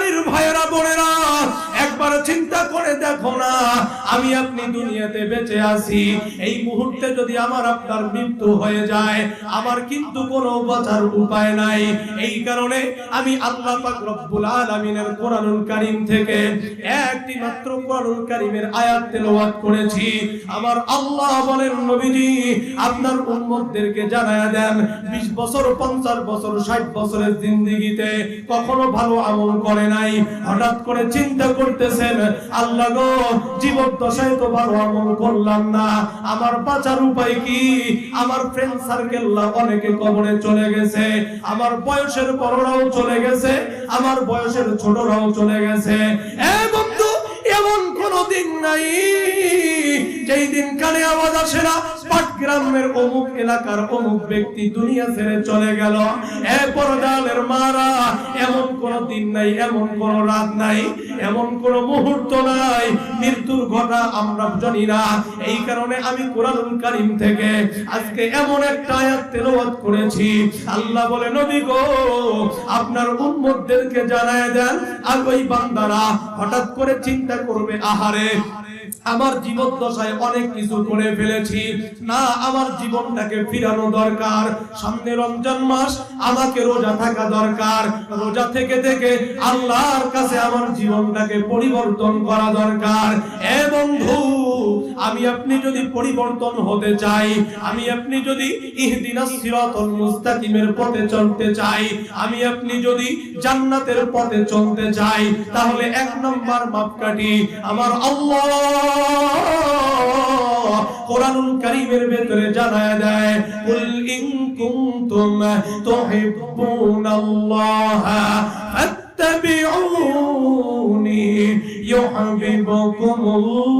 বাড়ির ভাইয়েরা বোনেরা আমি আপনি দুনিয়াতে বেঁচে আছি। এই মুহূর্তে যদি আমার আপনার মৃত্যু হয়ে যায়, আমার কিন্তু কোনো বাঁচার উপায় নাই। এই কারণে আমি আল্লাহ পাক রব্বুল আলামিনের কোরআনুল কারীম থেকে একটি মাত্র কোরআনুল কারীমের আয়াত তেলাওয়াত করেছি। আমার আল্লাহ বলেন, নবীজি, আপনার উম্মতদেরকে জানায়া দেন 20 বছর 50 বছর 60 বছরের জিন্দেগিতে কখনো ভালো আমল করে নাই। হঠাৎ করে চিন্তা করতেছেন, আল্লাহ গো, জীবন দশায় তো ভালো আমল করলাম না। আমার বাঁচার উপায় কি? আমার ফ্রেন্ড সার্কেল অনেকে কবরে চলে গেছে। আমার বয়সের বড়রাও চলে গেছে। আমার বয়সের ছোটরাও চলে গেছে। এমন কোনো দিন নাই। যেই দিন কানে আওয়াজ আসে না অমুক এলাকার অমুক ব্যক্তি দুনিয়া ছেড়ে চলে গেল। মারা, এমন কোন দিন নাই, এমন কোন রাত নাই, এমন কোন মুহূর্ত নাই। মৃত্যুর ঘটনা আমরা জানি না। এই কারণে আমি কোরআনুল কারীম থেকে আজকে এমন একটা আয়াত তেলাওয়াত করেছি। আল্লাহ বলে, নবী গো, আপনার উম্মতদেরকে জানায় দেন, আর ওই বান্দারা হঠাৎ করে চিন্তা করবে, আহারে আমার জীবন দশায় অনেক কিছু করে ফেলেছি। না, আমার জীবনটাকে ফিরানো দরকার। সামনে রমজান মাস, আমাকে রোজা থাকা দরকার। রোজা থেকে থেকে আল্লাহর কাছে আমার জীবনটাকে পরিবর্তন করা দরকার। এ বন্ধু আমি আপনি যদি পরিবর্তন হতে চাই, আমি আপনি যদি ইহদিনাস সিরাতাল মুস্তাকিমের পথে চলতে চাই, আমি আপনি যদি জান্নাতের পথে চলতে চাই, তাহলে এক নম্বর মাপকাঠি আমার আল্লাহ কোরআনুল কারীমের ভেতরে জানায় দেয়, কুল ইন কুনতুম তুহিব্বুনাল্লাহ ফাত্তাবিউনি ইউহিব্বুকুমুল্লাহ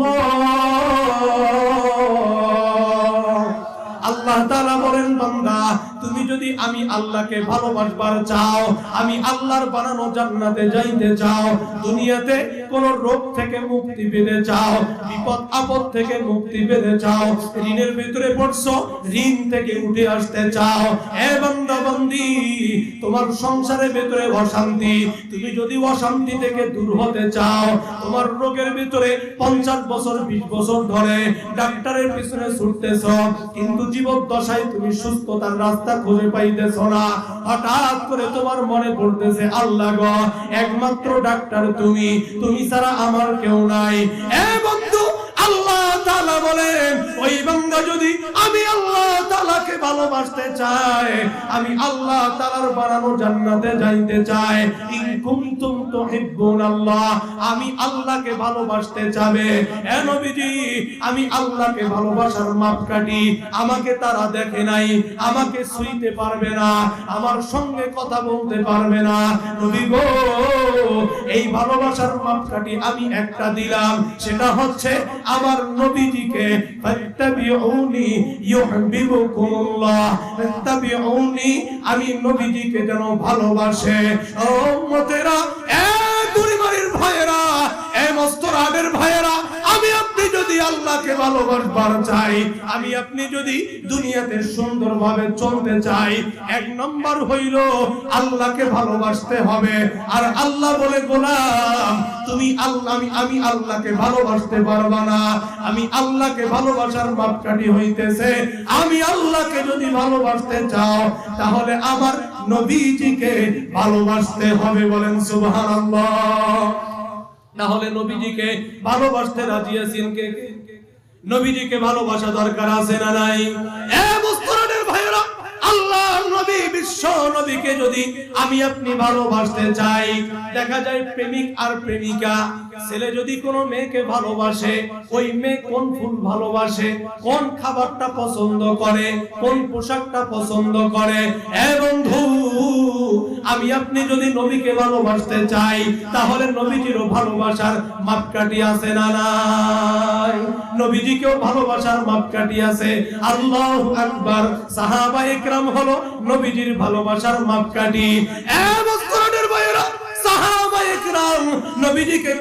আল্লাহ তাআলা বলেন বান্দা তুমি যদি আমি আল্লাহকে ভালোবাসবার চাও, আমি আল্লাহর বানানো জান্নাতে যাইতে চাও, দুনিয়াতে কোন রোগ থেকে মুক্তি পেতে চাও, বিপদ, আপদ থেকে মুক্তি পেতে চাও, ঋণের ভিতরে পড়ছো, ঋণ থেকে উঠে আসতে চাও, এ বান্দা তোমার সংসারের ভিতরে অশান্তি, তুমি যদি অশান্তি থেকে দূর হতে চাও, তোমার রোগের ভিতরে পঞ্চাশ বছর, বিশ বছর ধরে ডাক্তারের পিছনে ছুটতেছ, কিন্তু জীবন দশায় তুমি সুস্থতার রাস্তা খুঁজে পাইতেছ না। হঠাৎ করে তোমার মনে পড়তেছে, আল্লাহ গ, একমাত্র ডাক্তার তুমি। তুমি ছাড়া আমার কেউ নাই। এ বন্ধু আল্লাহ তাআলা বলেন, ওই বান্দা যদি আমি আল্লাহ তাআলাকে ভালোবাসতে চাই, আমি আল্লাহ তাআলার বানানো জান্নাতে যাইতে চাই। আমি আল্লাহকে ভালোবাসতে নবীজি, আমি আল্লাহকে ভালোবাসার মাপকাঠি, আমাকে তারা দেখে নাই, আমাকে ছুঁইতে পারবে না, আমার সঙ্গে কথা বলতে পারবে না। এই ভালোবাসার মাপকাঠি আমি একটা দিলাম, সেটা হচ্ছে আমার নবীজিকে ফাত্তাবিউনি ইউহিব্বুকুমুল্লাহ ফাত্তাবিউনি আমি নবীজিকে যেন ভালোবাসে। ও উম্মতেরা এ দুরিমারির ভাইয়েরা আল্লাহকে ভালোবাসবার চাই। আমি আপনি যদি দুনিয়াতে সুন্দরভাবে চলতে চাই, এক নম্বর হইল আল্লাহকে ভালোবাসতে হবে। আর আল্লাহ বলে, গোলাম, তুমি আল্লাহ, আমি আমি আল্লাহকে ভালোবাসতে পারবা না। আমি আল্লাহকে ভালোবাসার মাপকাঠি হইতেছে। আমি আল্লাহকে যদি ভালোবাসতে চাও, তাহলে আমার নবীজিকে ভালোবাসতে হবে। বলেন, সুবহানাল্লাহ। তাহলে নবীজিকে ভালোবাসতে রাজি আছেন কে? নবীজিকে ভালোবাসা দরকার আছে না নাই এ মুসলমানের ভাইরা আল্লাহ নবী, বিশ্ব নবীকে যদি আমি আপনি ভালোবাসতে চাই, দেখা যায় প্রেমিক আর প্রেমিকা, ছেলে যদি কোনো মেয়েকে ভালোবাসে, ওই মেয়ে কোন ফুল ভালোবাসে, কোন খাবারটা পছন্দ করে, কোন পোশাকটা পছন্দ করে? এ বন্ধু, আমি আপনি যদি নবীকে ভালোবাসতে চাই, তাহলে নবীজিরও ভালোবাসার মাপকাঠি আছে না নাই? নবীজিকেও ভালোবাসার মাপকাঠি আছে। আল্লাহু আকবার সাহাবা একরাম হলো নবীজির ভালোবাসার মাপকাঠি। এ একরাম নবীজিকে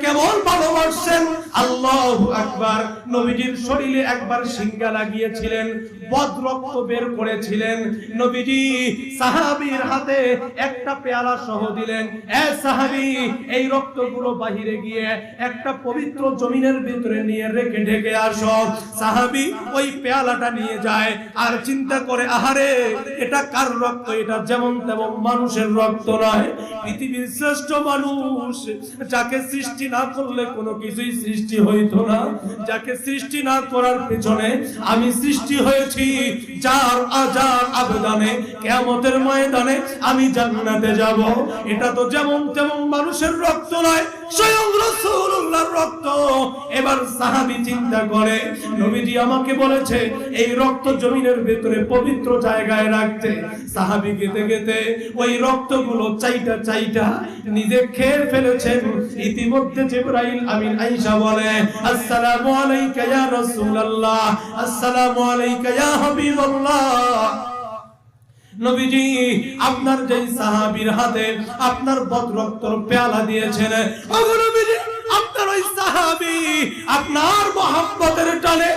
একটা বাহিরে গিয়ে একটা পবিত্র জমিনের ভিতরে নিয়ে রেখে ঢেকে আসো। সাহাবী ওই পেয়ালাটা নিয়ে যায় আর চিন্তা করে, আহারে, এটা কার রক্ত? এটা যেমন তেমন মানুষের রক্ত নয়। পৃথিবীর শ্রেষ্ঠ মানুষ যাকে সৃষ্টি না করলে কোনো কিছুই সৃষ্টি হইত না। যাকে সৃষ্টি না করার পেছনে আমি সৃষ্টি হয়েছি, যার আজার আবেদনে কেমতের ময়দানে আমি জান্নাতে যাব। এটা তো যেমন তেমন মানুষের রক্ত নয় স্বয়ং রক্ত। এবার চাইটা চাইটা নিজে খেয়ে ফেলেছেন। ইতিমধ্যে জিবরাইল আমিন আয়েশা বলে, আসসালামু আলাইকা ইয়া রাসূলুল্লাহ, আসসালামু আলাইকা ইয়া হাবিবাল্লাহ। নবীজি আপনার যেই সাহাবীর হাতে আপনার বদরক্তর পেয়ালা দিয়েছেন। ওগো নবীজি আপনার ওই সাহাবী আপনার মহব্বতের টানে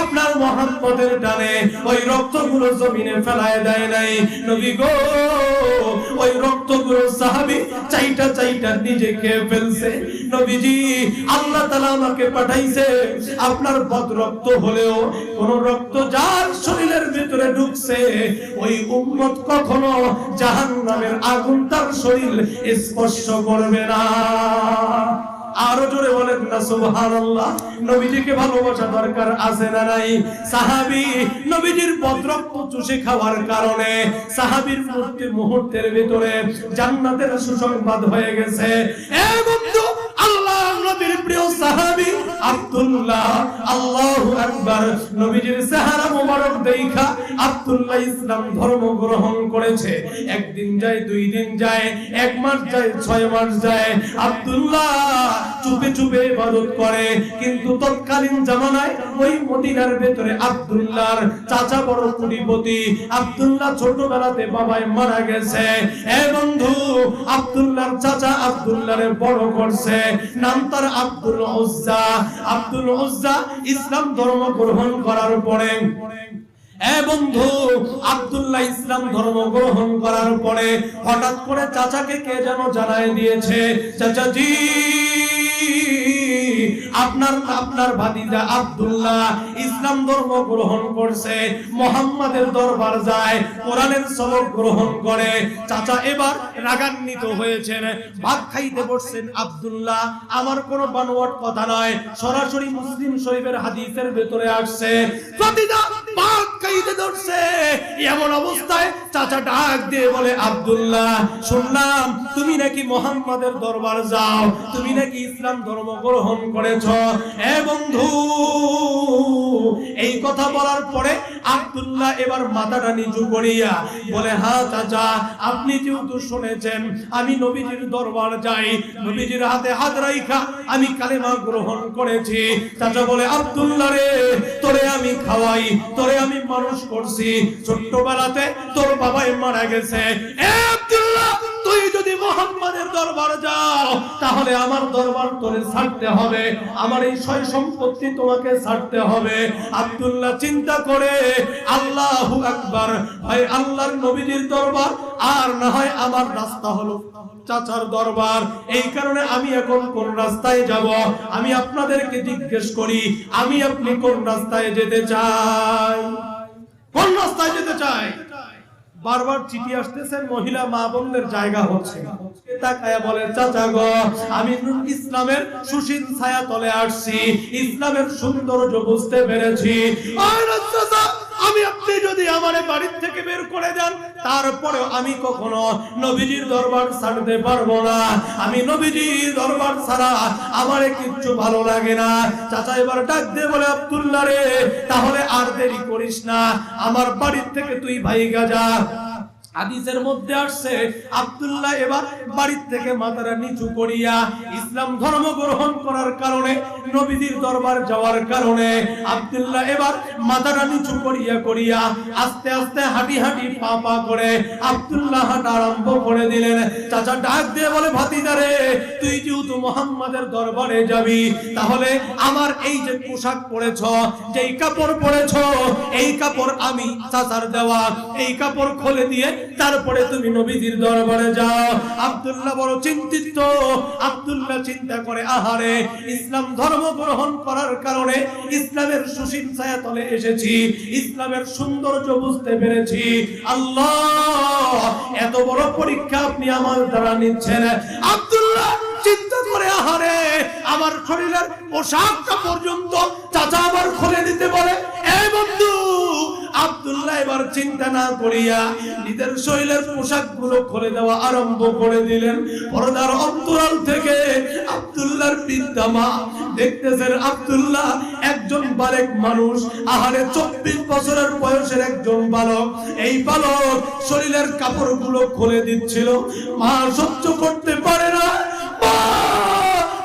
আপনার মহব্বতের টানে ওই রক্তগুলো জমিনে ফেলায় দেয় নাই। নবী গো, ওই রক্তগুলো সাহাবী চাইটা চাইটা নিজে খেয়ে ফেলছে। নবীজি, আল্লাহ তাআলা আমাকে পাঠাইছে, আপনার বদ রক্ত হলেও কোন রক্ত যার শরীরের ভিতরে ঢুকছে, ওই উম্মত কখনো জাহান্নামের আগুন তার শরীর স্পর্শ করবে না। আরও জোরে বলেন না, সুবহানাল্লাহ। নবীজিকে ভালোবাসা দরকার আছে না নাই? সাহাবী নবীজির বদরক্ত চুষে খাওয়ার কারণে সাহাবীর মুহূর্তে মুহূর্তের ভিতরে জান্নাতের সুসংবাদ হয়ে গেছে। এ বন্ধু আল্লাহ নবীর প্রিয় সাহাবী আব্দুল্লাহ, আল্লাহু আকবার। নবীজির সাহারা মোবারক দেখা আব্দুল্লাহ ইসলাম ধর্ম গ্রহণ করেছে। একদিন যায়, দুই দিন যায়, এক মাস যায়, ছয় মাস যায়। আব্দুল্লাহ চুপে চুপে ইবাদত করে। কিন্তু তৎকালীন জামানায় ওই মদিনার ভেতরে আব্দুল্লাহর চাচা বড় কুড়িপতি আব্দুল্লাহ ছোটবেলাতে বাবায় মারা গেছে। এ বন্ধু, আব্দুল্লাহর চাচা আব্দুল্লাহরে বড় করছে। নাম তার আব্দুল উজ্জা আব্দুল উজ্জা ইসলাম ধর্ম গ্রহণ করার পরে বন্ধু আব্দুল্লাহ ইসলাম ধর্ম করার পরে হঠাৎ করে চাচাকে কে যেন জানায় দিয়েছে চাচাজি। আপনার আপনার ভাতিজা আব্দুল্লাহ ইসলাম ধর্ম গ্রহণ করছে, মোহাম্মদের দরবার যায়, কোরআনের সবক গ্রহণ করে। চাচা এবার রাগান্বিত হয়েছেন, ভাত খাইতে বসছেন আব্দুল্লাহ। আমার কোনো বানোয়াট কথা নয়, সরাসরি মুসলিম শরীফের হাদিসের ভেতরে আসছে ভাত খাইতে ধরছে। এমন অবস্থায় চাচা ডাক দিয়ে বলে, আব্দুল্লাহ, শুনলাম তুমি নাকি মোহাম্মদের দরবার যাও, তুমি নাকি ইসলাম ধর্ম গ্রহণ করেছ। এ বন্ধু, এই কথা বলার পরে আব্দুল্লাহ এবার মাথাটা নিচু করিয়া বলে হ্যাঁ চাচা, আপনি যেহেতু শুনেছেন, আমি নবীজির দরবার যাই। নবীজির হাতে হাত রাইখা, আমি কালেমা গ্রহণ করেছি। চাচা বলে, আব্দুল্লাহ রে, তোরে আমি খাওয়াই, তোরে আমি মানুষ করছি। ছোট্টবেলাতে তোর বাবাই মারা গেছে। এ আব্দুল্লাহ যদি মোহাম্মদের দরবার যাও, তাহলে আমার দরবার তোরে ছাড়তে হবে। আমার এই সয় সম্পত্তি তোমাকে ছাড়তে হবে। আব্দুল্লাহ চিন্তা করে, আল্লাহু আকবার হয় আল্লাহর নবীজির দরবার, আর না হয় আমার রাস্তা হলো চাচার দরবার। এই কারণে আমি এখন কোন রাস্তায় যাব? আমি আপনাদেরকে জিজ্ঞেস করি, আমি আপনি কোন রাস্তায় যেতে চাই? কোন রাস্তায় যেতে চাই? বারবার চিঠি আসতেছে, মহিলা মা বোনদের জায়গা হচ্ছে। তাকায়া বলে, চাচা গো, আমি ইসলামের সুশীল ছায়া তলে আসছি। ইসলামের সৌন্দর্য বুঝতে পেরেছি। আর চাচা আমি আপনি যদি আমার বাড়ির থেকে বের করে দেন তারপরে আমি কখনো নবীজির দরবার ছাড়তে পারব না। আমি নবীজির দরবার ছাড়া আমার কিচ্ছু ভালো লাগে না। চাচা এবার ডাক দিয়ে বলে, আব্দুল্লাহ রে, তাহলে আর দেরি করিস না। আমার বাড়ির থেকে তুই ভাইগা যা। হাদিসের মধ্যে আসছে, আব্দুল্লাহ এবার বাড়ির থেকে মাথাটা নিচু করিয়া ইসলাম ধর্ম গ্রহণ করার কারণে, নবীজির দরবার যাওয়ার কারণে আব্দুল্লাহ এবার মাথাটা নিচু করিয়া করিয়া আস্তে আস্তে হাঁটি হাঁটি পা পা করে আব্দুল্লাহ হাঁটা আরম্ভ করে দিলেন। চাচা ডাক দিয়ে বলে ভাতিদারে তুই যেহেতু মোহাম্মদের দরবারে যাবি, তাহলে আমার এই যে পোশাক পরেছ, যেই কাপড় পরেছ, এই কাপড় আমি চাচার দেওয়া, এই কাপড় খুলে দিয়ে তারপরে তুমি নবীজির দরবারে যাও। আব্দুল্লাহ বড় চিন্তিত। আব্দুল্লাহ চিন্তা করে, আহারে, ইসলাম ধর্ম গ্রহণ করার কারণে ইসলামের সুশীল ছায়া তলে এসেছি। ইসলামের সৌন্দর্য বুঝতে পেরেছি। আল্লাহ, এত বড় পরীক্ষা আপনি আমার দ্বারা নিচ্ছেন। আব্দুল্লাহ চিন্তা করে, আহারে, আমার শরীরের পোশাকটা পর্যন্ত চাচা আবার খুলে দিতে বলে এই বন্ধু আব্দুল্লাহ এবার চিন্তা না করিয়া নিজের শরীরের পোশাকগুলো খুলে দেওয়া আরম্ভ করে দিলেন। পর্দার অন্তরাল থেকে আব্দুল্লাহর বৃদ্ধা মা দেখতেছেন আব্দুল্লাহ একজন বালেক মানুষ, আহারে চব্বিশ বছরের বয়সের একজন বালক। এই বালক শরীরের কাপড়গুলো খুলে দিচ্ছিল। মা সহ্য করতে পারে না!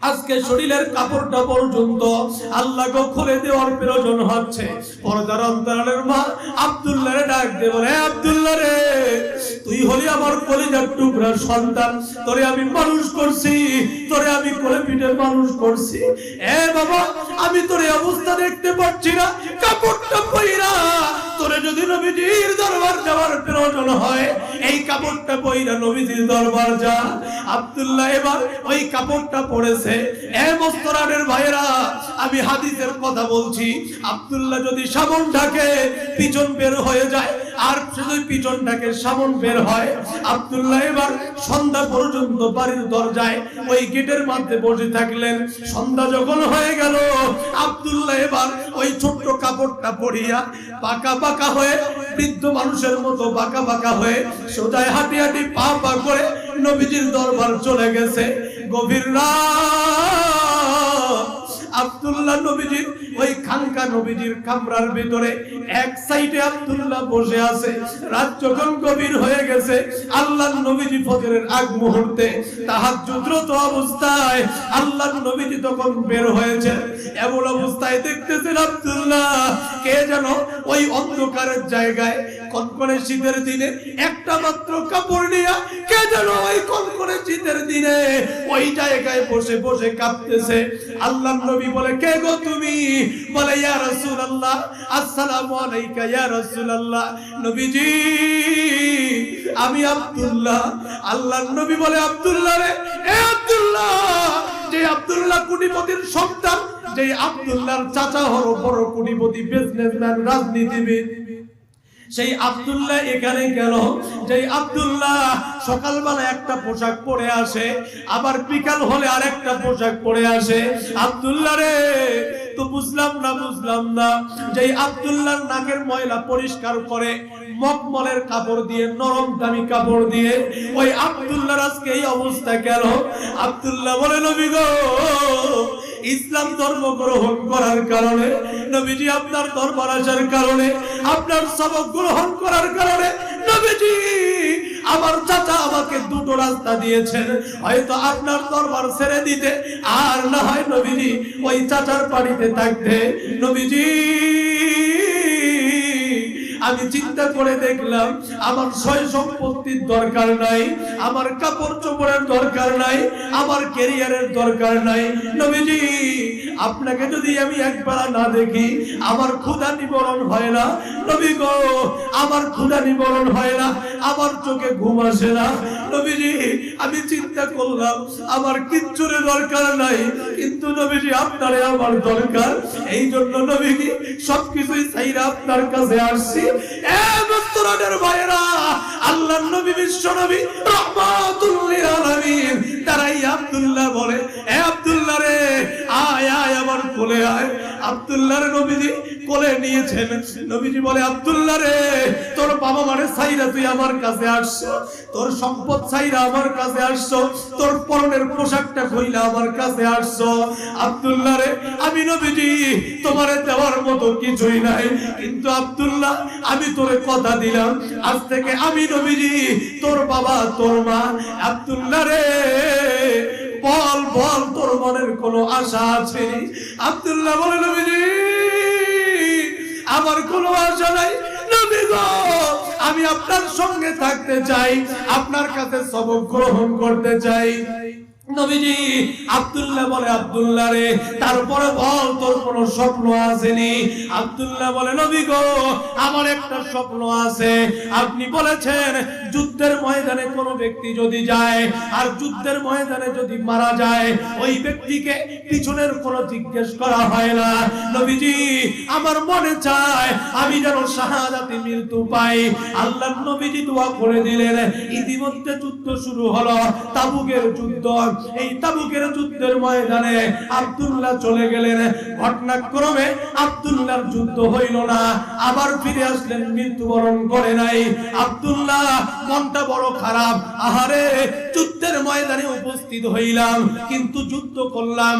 আজকে শরীরের কাপড়টা পর্যন্ত আল্লাহকে খুলে দেওয়ার প্রয়োজন হচ্ছে। পর্দার অন্তরালের মা আব্দুল্লাহ ডাক দে, বলে, "এ আব্দুল্লাহ রে তুই হলি আমার কলিজার টুকরা সন্তান। তোরে আমি মানুষ করছি, তোরে আমি কোলে পিঠে মানুষ করছি। এ বাবা, আমি তোর অবস্থা দেখতে পাচ্ছি না, কাপড়টা পইরা। তোরে যদি নবীজির দরবার যাওয়ার প্রয়োজন হয়, এই কাপড়টা পইরা নবীজির দরবার যা। আব্দুল্লাহ এবার ওই কাপড়টা পড়েছে এ মোস্তরানের ভাইরা আমি হাদিসের কথা বলছি। আব্দুল্লাহ যদি সামন ঢাকে, পিছন বের হয়ে যায়। আর সে যদি পিছন ঢাকে সামন বের হয়। আব্দুল্লাহ এবার সন্ধ্যা পর্যন্ত বাড়ির দরজায় ওই গেটের মধ্যে বসে থাকলেন। সন্ধ্যা যখন হয়ে গেল, আব্দুল্লাহ এবার ওই ছোট্ট কাপড়টা পরিয়া পাকা পাকা হয়ে বৃদ্ধ মানুষের মতো বাঁকা বাঁকা হয়ে সোজায় হাঁটি হাঁটি পা পা করে নবীজির দরবার চলে গেছে। গভীর রাত আব্দুল্লাহ নবীজির ওই খানকা নবীজির কামরার ভিতরে এক সাইডে আব্দুল্লাহ বসে আছে। রাত যখন গভীর হয়ে গেছে, আল্লাহ নবীজি ফজরের আগ মুহূর্তে তাহার তাহাজ্জুদরত অবস্থায় আল্লাহ নবীজি তখন বের হয়েছে। এমন অবস্থায় দেখতেছেন আব্দুল্লাহ কে যেন ওই অন্ধকারের জায়গায় কনকনে শীতের দিনে একটা মাত্র কাপড় নিয়ে কে যেন ওই কনকনে শীতের দিনে ওই জায়গায় বসে বসে কাঁপতেছে। আল্লাহ নবী বলে, কে গো তুমি? বলে, ইয়া রাসূলুল্লাহ, আসসালামু আলাইকা, ইয়া রাসূলুল্লাহ। নবীজি আমি আব্দুল্লাহ। আল্লাহ নবী বলে আব্দুল্লাহ রে। এ আব্দুল্লাহ, যে আব্দুল্লাহ কোটিপতির সন্তান যে আব্দুল্লাহর চাচা হলো বড় কোটিপতি বিজনেসম্যান রাজনীতিবিদ। সেই আব্দুল্লাহ এখানে গেল যে আব্দুল্লাহ সকালবেলা একটা পোশাক পরে আসে, আবার বিকাল হলে আরেকটা পোশাক পরে আসে। আব্দুল্লাহ রে, তো বুঝলাম না বুঝলাম না। যে আব্দুল্লাহর নাকের ময়লা পরিষ্কার করে মকমলের কাপড় দিয়ে, নরম দামি কাপড় দিয়ে, ওই আব্দুল্লাহর আজকে এই অবস্থা গেল। আব্দুল্লাহ বলে, নবী গো ইসলাম ধর্ম গ্রহণ করার কারণে, নবীজি আপনার দরবার আসার কারণে, আপনার সবক গ্রহণ করার কারণে, নবীজি আমার চাচা আমাকে দুটো রাস্তা দিয়েছেন। হয়তো আপনার দরবার ছেড়ে দিতে, আর না হয় নবীজি ওই চাচার পানিতে থাকতে। নবীজি আমি চিন্তা করে দেখলাম, আমার সয় সম্পত্তির দরকার নাই, আমার কাপড় চোপড়ের দরকার নাই, আমার ক্যারিয়ারের দরকার নাই। নবীজি, আপনাকে যদি আমি একবার না দেখি, আমার ক্ষুধা নিবরণ হয় না। নবী গো, আমার ক্ষুধা নিবরণ হয় না, আমার চোখে ঘুম আসে না। নবীজি, আমি চিন্তা করলাম, আমার কিচ্ছুরে দরকার নাই, কিন্তু নবীজি আপনারে আমার দরকার। এই জন্য নবীজি, সবকিছুই চাইরা আপনার কাছে আসছি। মুস্তাফা বস্তরাটের আল্লাহ নবী বিশ্ব নবী রহমাতুল্লিল আলামিন। তারাই আব্দুল্লাহ বলে, এ আব্দুল্লাহ রে, আয় আয় আমার কোলে আয়। আব্দুল্লাহ রে নবীজি কোলে নিয়েছেন। নবীজি বলে, আব্দুল্লাহ রে, তোর বাবা মানে সাইরা তুই আমার কাছে আসছো। তোর সম্পদ সাইরা আমার কাছে আসছো। তোর পরনের পোশাকটা কইলা আমার কাছে আসছো। আব্দুল্লাহ রে, আমি নবীজি, তোমারে দেওয়ার মতো কিছুই নাই। কিন্তু আব্দুল্লাহ, আমি তোরে কথা দিলাম। আজ থেকে আমি নবীজি, তোর বাবা, তোর মা, আব্দুল্লাহ রে। বল বল, তোর মনের কোনো আশা আছে? আব্দুল্লাহ বলে, নবীজি, আমার কোনো আশা নাই। আমি আপনার সঙ্গে থাকতে চাই, আপনার কাছে সবক গ্রহণ করতে চাই। নবীজি আব্দুল্লাহ বলে, আব্দুল্লাহ রে, তারপরে বল, তোর কোনো স্বপ্ন আসেনি? আব্দুল্লাহ বলে, নবী গো, আমার একটা স্বপ্ন আছে। আপনি বলেছেন, যুদ্ধের ময়দানে কোনো ব্যক্তি যদি যায় আর যুদ্ধের ময়দানে যদি মারা যায়, ওই ব্যক্তিকে পিছনের কোনো জিজ্ঞেস করা হয় না। নবীজি, আমার মনে চায় আমি যেন শাহাদাতে মৃত্যু পাই। আল্লাহ নবীজি দোয়া করে দিলেন, ইতিমধ্যে যুদ্ধ শুরু হলো, তাবুকের যুদ্ধ এই তাবুকের যুদ্ধের ময়দানে আব্দুল্লাহ চলে গেলেন। ঘটনাক্রমে আব্দুল্লাহর যুদ্ধ হইল না। আবার ফিরে আসলেন, মৃত্যুবরণ করে নাই। আব্দুল্লাহ, মনটা বড় খারাপ। আহারে, যুদ্ধের ময়দানে উপস্থিত হইলাম, কিন্তু যুদ্ধ করলাম।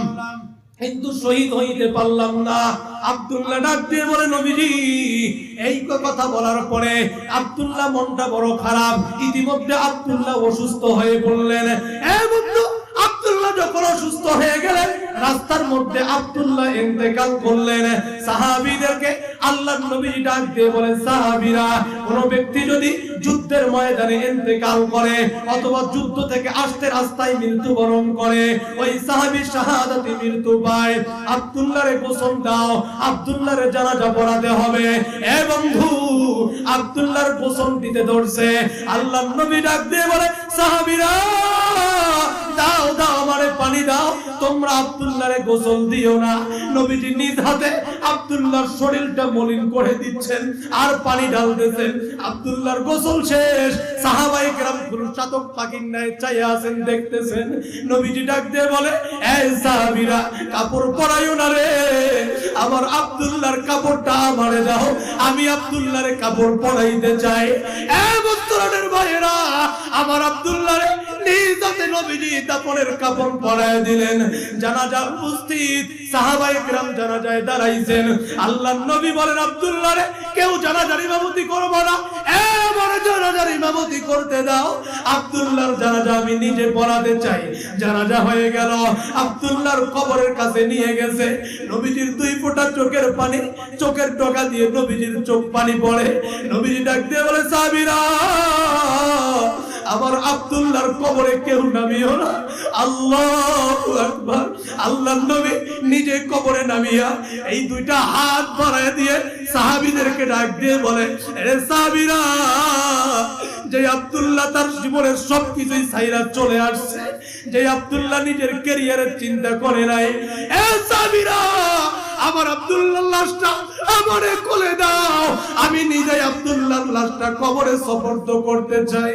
কিন্তু শহীদ হইতে পারলাম না। আব্দুল্লাহ ডাক দিয়ে বলে, নবীজি, এই কথা বলার পরে আব্দুল্লাহ মনটা বড় খারাপ। ইতিমধ্যে আব্দুল্লাহ অসুস্থ হয়ে পড়লেন। এ বন্ধু যখন অসুস্থ হয়ে রাস্তার মধ্যে ইন্তেকাল করলেন। নবী ডাক দিয়ে কোন ব্যক্তি যদি যুদ্ধের ময়দানে ইন্তেকাল করে অথবা যুদ্ধ থেকে আসতে রাস্তায় মৃত্যুবরণ করে, ওই সাহাবী শাহাদাতে মৃত্যু পায়। আব্দুল্লাহরে গোসল দাও, আব্দুল্লাহরে জানাজা পড়াতে হবে। এ বন্ধু, আব্দুল্লাহর গোসল দিতে ধরছে। আল্লাহর নবী ডাক দিয়ে বলে, সাহাবীরা, দাও দাও আমারে পানি দাও, তোমরা আব্দুল্লাহরে গোসল দিও না। নবীজি নিজ হাতে আব্দুল্লাহর শরীরটা মলিন করে দিচ্ছেন আর পানি ঢালতেছেন। আব্দুল্লাহর গোসল শেষ। সাহাবাই কেরাম চাতক পাখির ন্যায় চাই আছেন, দেখতেছেন। নবীজি ডাক দিয়ে বলে এই সাহাবীরা, কাপড় পরাইও না রে। আমার আব্দুল্লাহর কাপড়টা আমারে দাও। আমি আব্দুল্লাহরে কাপড় পরাইতে চাই। এ বস্ত্রের ভাইয়েরা, আমার আব্দুল্লাহরে নিজ হাতে নবীজি দাপনের কাপড় পরায় দিলেন জানাজা উপস্থিত সাহাবাই کرام জানাজায় দাঁড়াইছেন আল্লাহর নবী বলেন আব্দুল্লাহ রে কেউ জানাজার ইমামতি করবো না এবার জানাজার চোখের পানি দিয়ে নবীজির চোখ পানি পড়ে। নবীজি ডাক বলে, সাবিরা, আমার আব্দুল্লাহর কবরে কেউ নামিও না। আল্লাহু আল্লাহর নবী নিজে কবরে নামিয়া এই দুইটা হাত বাড়ায় দিয়ে সাহাবীদেরকে ডাক দিয়ে বলে আরে সাহাবীরা যে আব্দুল্লাহ তার জীবনের সবকিছুই সাইরা চলে আসছে যে আব্দুল্লাহ নিজের ক্যারিয়ারের চিন্তা করে নাই, এ সাহাবীরা, আমার আব্দুল্লাহ লাশটা আমারে কোলে দাও, আমি নিজে আব্দুল্লাহ লাশটা কবরে সফর্দ করতে চাই।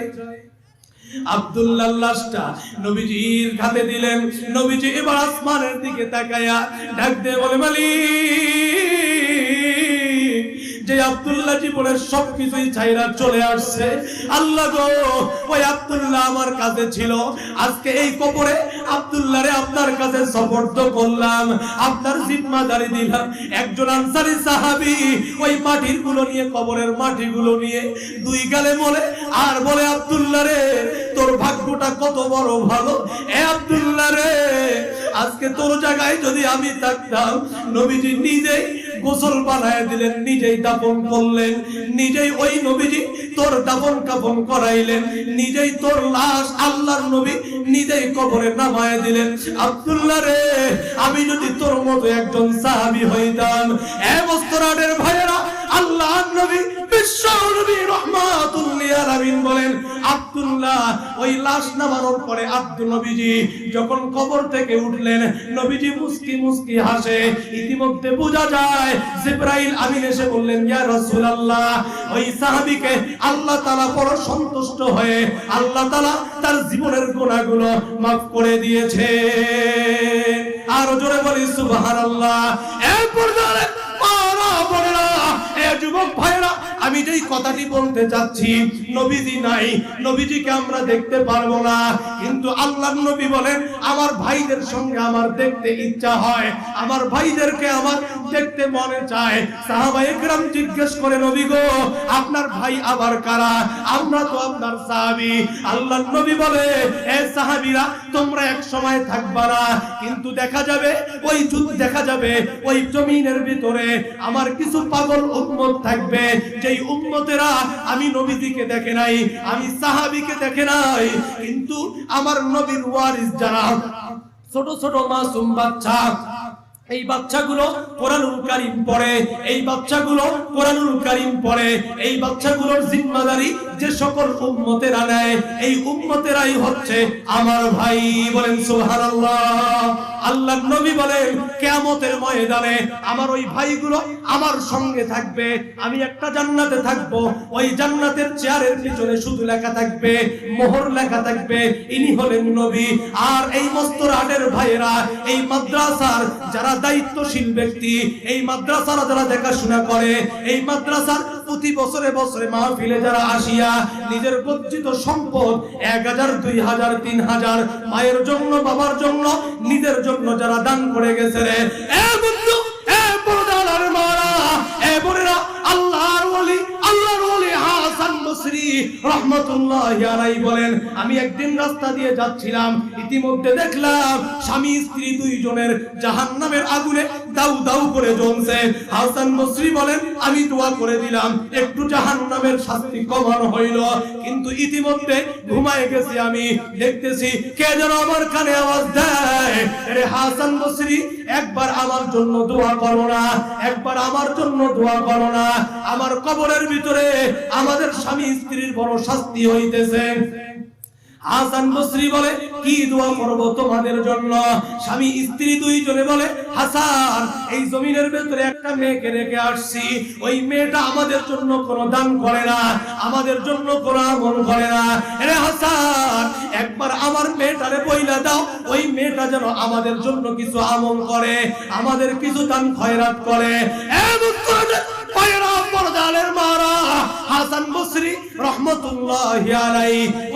আব্দুল্লাহ লাশটা নবীজির হাতে দিলেন, নবীজি এবার আসমানের দিকে তাকায়া ডাক দিয়ে বলে, মালিক যে আব্দুল্লাহ জীবনের সবকিছুই ছাইরা চলে আসছে। আল্লাহ গো, ওই আব্দুল্লাহ আমার কাছে ছিল। আজকে এই কবরে আব্দুল্লাহ রে আপনার কাছে সফর্দ করলাম। আপনার জিম্মাদারি দিলাম। একজন আনসারী সাহাবী ওই মাটিরগুলো নিয়ে, কবরের মাটিগুলো নিয়ে দুই গালে বলে আর বলে, আব্দুল্লাহ রে, তোর ভাগ্যটা কত বড় ভালো। এ আব্দুল্লাহ রে আজকে তোর জায়গায় যদি আমি থাকতাম, নবীজি নিজেই গোসল বানায় দিলেন, নিজেই দাপন করলেন, নিজেই ওই নবীজি তোর দাপন কাপন করাইলেন, নিজেই তোর লাশ আল্লাহর নবী নিজেই কবরে নামায় দিলেন। আব্দুল্লাহ রে, আমি যদি তোর মতো একজন সাহাবী হইতাম, এ বস্তরাটের ভাইয়েরা আল্লাহ নবী আল্লাহ বড় সন্তুষ্ট হয়ে আল্লাহ তার জীবনের গুনাহগুলো মাফ করে দিয়েছে আর জোরে বলি, সুবহানাল্লাহ। এরপর এ যুবক ভাইরা আমি যেই কথাটি বলতে চাচ্ছি, নবীজি নাই, নবীজিকে আমরা দেখতে পারব না। কিন্তু আল্লাহ নবী বলেন, আমার ভাইদের সঙ্গে আমার দেখতে ইচ্ছা হয়, আমার ভাইদেরকে আমার দেখতে মনে চায়। সাহাবা একরাম জিজ্ঞেস করে, নবী গো, আপনার ভাই আবার কারা? আমরা তো আপনার সাহাবী। আল্লাহ নবী বলে, এ সাহাবীরা, তোমরা এক সময় থাকবা না। কিন্তু দেখা যাবে, ওই যুদ্ধ দেখা যাবে, ওই জমিনের ভিতরে আমার কিছু পাগল উম্মত থাকবে। যেই উম্মতেরা আমি নবীজিকে দেখে নাই, আমি সাহাবীকে দেখে নাই। কিন্তু আমার নবীর ওয়ারিস যারা, ছোট ছোট মাসুম বাচ্চা এই বাচ্চাগুলো কোরআনুল কারীম পড়ে এই বাচ্চাগুলো কোরআনুল কারীম পড়ে এই বাচ্চাগুলোর জিম্মাদারি যে সকল উম্মতেরা নেয়, এই উম্মতেরাই হচ্ছে আমার ভাই বলেন সুবহানাল্লাহ। আল্লাহ নবী বলেন, কিয়ামতের ময়দানে আমার ওই ভাইগুলো আমার সঙ্গে থাকবে, আমি একটা জান্নাতে থাকব, ওই জান্নাতের চেয়ারের পিছনে শুধু লেখা থাকবে, মোহর লেখা থাকবে, ইনি হলেন নবী। আর এই মস্তরাটের ভাইয়েরা, এই মাদ্রাসার যারা দায়িত্বশীল ব্যক্তি, এই মাদ্রাসার যারা দেখাশোনা করে, এই মাদ্রাসার প্রতি বছরে বছরে মাহফিলে যারা আসিয়া নিজের গচ্ছিত সম্পদ এক হাজার, দুই হাজার, তিন হাজার মায়ের জন্য, বাবার জন্য, নিজের জন্য যারা দান করে গেছে রে। আমি একদিন রাস্তা দিয়ে যাচ্ছিলাম, ইতিমধ্যে দেখলাম স্বামী স্ত্রী দুইজনের জাহান্নামের আগুনে দাউ দাউ করে জ্বলছে। হাসান বসরি বলেন, আমি দোয়া করে দিলাম, একটু জাহান্নামের শাস্তি কমানো হইল। কিন্তু ইতিমধ্যে ঘুমায় গেছি আমি, দেখতেছি কে যেন আমার কানে আওয়াজ দেয়। রে হাসান বসরি, একবার আমার জন্য দোয়া করো না, একবার আমার জন্য দোয়া করো না। আমার কবরের ভিতরে আমাদের স্বামী স্ত্রীর বড় শাস্তি হইতেছে। হাসান বসরি বলে, কি দোয়া করব তোমাদের জন্য? স্বামী, স্ত্রী দুইজনে বলে, হাসান, এই জমিনের ভেতরে একটা মেয়েকে রেখে আসছি। ওই মেয়েটা আমাদের জন্য কোনো দান করে না, আমাদের জন্য কোনো আমল করে না। রে হাসান, একবার আমার মেয়েটারে বইলা দাও, ওই মেয়েটা যেন আমাদের জন্য কিছু আমল করে, আমাদের কিছু দান খয়রাত করে। এ পর্দালের মারা হাসান বসরি রহমতুল্লাহ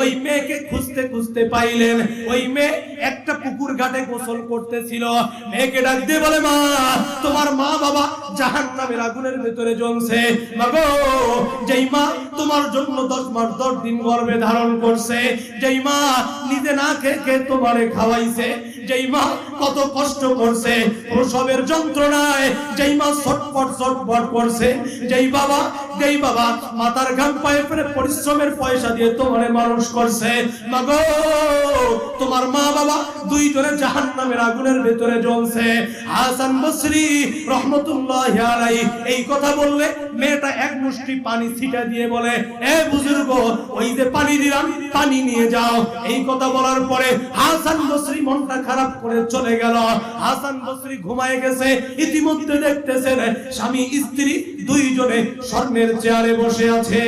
ওই মেয়েকে খুঁজতে খুঁজতে পাইলেন। ওই মেয়ে একটা পুকুর ঘাটে গোসল করতেছিল। মেয়েকে ডাক দিয়ে বলে, মা, তোমার মা বাবা জাহান নামের আগুনের ভেতরে জ্বলছে। মাগো যেই মা তোমার জন্য দশ মাস দশ দিন গর্ভে ধারণ করছে, যেই মা নিজে না খেয়ে খেয়ে তোমারে খাওয়াইছে, যেই মা কত কষ্ট করছে, প্রসবের যন্ত্রণায় যেই মা ছটপট ছটপট করছে, যেই বাবা যেই বাবা মাতার ঘাম পায়ে ফেলে পরিশ্রমের পয়সা দিয়ে তোমারে মানুষ করছে। মাগো তোমার মা বাবা দুইজনে জাহান্নামের আগুনের ভেতরে জ্বলছে। হাসান বসরি রহমতুল্লাহ আলাই এই কথা বললে মেয়েটা এক মুষ্টি পানি ছিটা দিয়ে বলে, এ বুজুর্গ, ওই যে পানি দিলাম, পানি নিয়ে যাও। এই কথা বলার পরে হাসান বসরি মনটা খারাপ করে চলে গেল। হাসান বসরি ঘুমায় গেছে, ইতিমধ্যে দেখতেছেন স্বামী স্ত্রী দুইজনে স্বর্ণের চেয়ারে বসে আছে।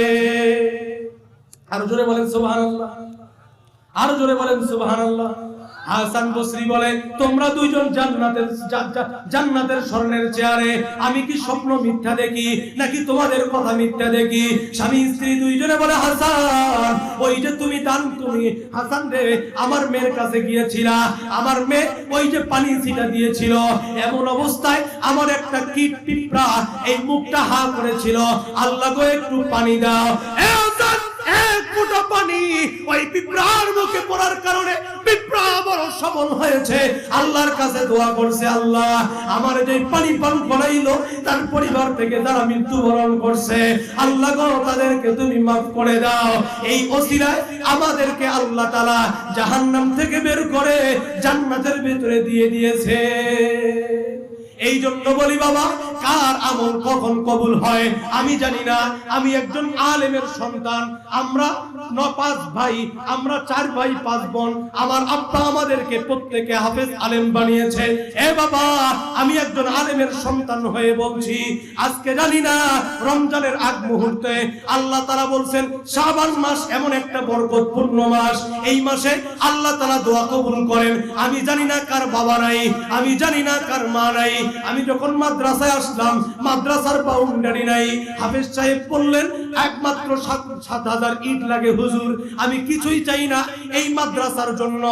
আর জোরে বলেন সুবহানাল্লাহ। আরও জোরে বলেন সুবহানাল্লাহ। হাসান বসরি বলে, তোমরা দুইজন জান্নাতের জান্নাতের স্বর্ণের চেয়ারে, আমি কি স্বপ্ন মিথ্যা দেখি, নাকি তোমাদের কথা মিথ্যা দেখি? স্বামী, স্ত্রী দুইজনে বলে, হাসান, ওই যে তুমি দান, তুমি, হাসান রে, আমার মেয়ের কাছে গিয়েছিলা, আমার মেয়ে ওই যে পানি ছিটা দিয়েছিল, এমন অবস্থায় আমার একটা কীট পিঁপড়া এই মুখটা হা করেছিল, আল্লাহ গো, একটু পানি দাও। এক ফোঁটা পানি ওই পিঁপড়ার মুখে পড়ার কারণে সবল হয়েছে। আল্লাহর কাছে দোয়া করছে আল্লাহ, আমার যে পানি পান করাইলো, তার পরিবার থেকে তারা মৃত্যুবরণ করছে, আল্লাহ তাদেরকে তুমি মাফ করে দাও। এই অসিরায় আমাদেরকে আল্লাহ তালা জাহান্নাম থেকে বের করে জান্নাতের ভিতরে দিয়ে দিয়েছে। এই জন্য বলি বাবা, কার আমল কখন কবুল হয়? আমি জানি না। আমি একজন আলেমের সন্তান। আমরা ন, পাঁচ ভাই, আমরা চার ভাই, পাঁচ বোন। আমার আব্বা আমাদেরকে প্রত্যেকে হাফেজ আলেম বানিয়েছে। এ বাবা, আমি একজন আলেমের সন্তান হয়ে বলছি, আজকে জানি না রমজানের আগ মুহূর্তে আল্লাহ তারা বলছেন, শাবান মাস এমন একটা বরকতপূর্ণ মাস। এই মাসে আল্লাহ তারা দোয়া কবুল করেন। আমি জানি না কার বাবা নাই, আমি জানি না কার মা নাই আমি যখন মাদ্রাসায় আসলাম, মাদ্রাসার বাউন্ডারি নাই। হাফেজ সাহেব বললেন, একমাত্র সাত হাজার ইট লাগে হুজুর। আমি কিছুই চাই না এই মাদ্রাসার জন্য।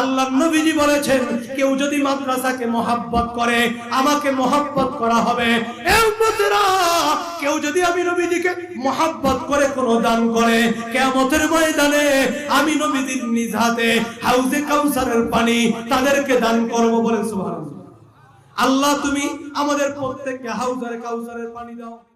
আল্লাহ নবীজি বলেছেন, কেউ যদি মাদ্রাসাকে মহাব্বত করে, আমাকে মহাব্বত করা হবে। কেউ যদি আমি নবীজিকে মহাব্বত করে কোনো দান করে কেমতের ময়দানে আমি নবীজির নিজ হাতে হাউজে কাউসারের পানি তাদেরকে দান করব বলে সুবহানাল্লাহ। আল্লাহ তুমি আমাদের প্রত্যেককে হাউজারে কাউজারের পানি দাও।